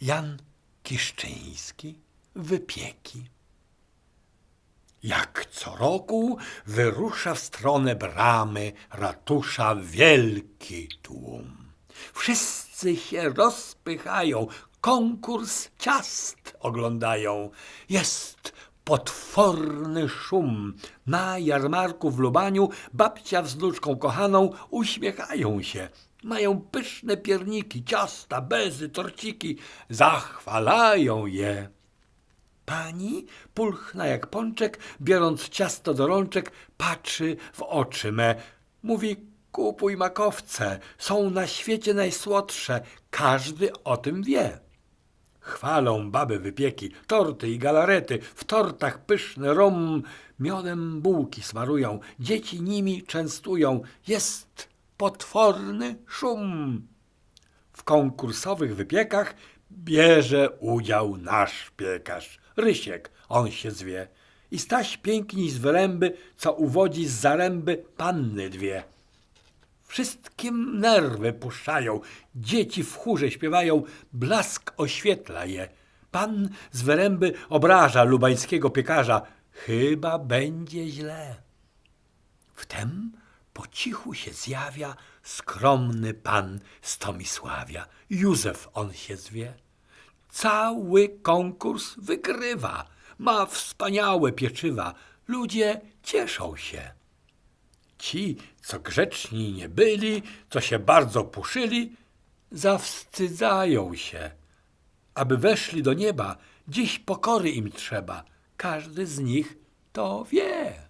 Jan Kiszczyński wypieki. Jak co roku wyrusza w stronę bramy ratusza wielki tłum. Wszyscy się rozpychają, konkurs ciast oglądają. Jest potworny szum. Na jarmarku w Lubaniu babcia z kochaną uśmiechają się. Mają pyszne pierniki, ciasta, bezy, torciki, zachwalają je. Pani, pulchna jak pączek, biorąc ciasto do rączek, patrzy w oczy me. Mówi, kupuj makowce, są na świecie najsłodsze, każdy o tym wie. Chwalą baby wypieki, torty i galarety, w tortach pyszny rom, miodem bułki smarują, dzieci nimi częstują, jest potworny szum. W konkursowych wypiekach bierze udział nasz piekarz, Rysiek, on się zwie. I Staś piękni z wyręby, co uwodzi z zaręby panny dwie. Wszystkim nerwy puszczają, dzieci w chórze śpiewają, blask oświetla je. Pan z wyręby obraża lubańskiego piekarza, chyba będzie źle. Wtem po cichu się zjawia skromny pan Stomisławia. Józef on się zwie. Cały konkurs wygrywa. Ma wspaniałe pieczywa. Ludzie cieszą się. Ci, co grzeczni nie byli, co się bardzo puszyli, zawstydzają się. Aby weszli do nieba, dziś pokory im trzeba. Każdy z nich to wie.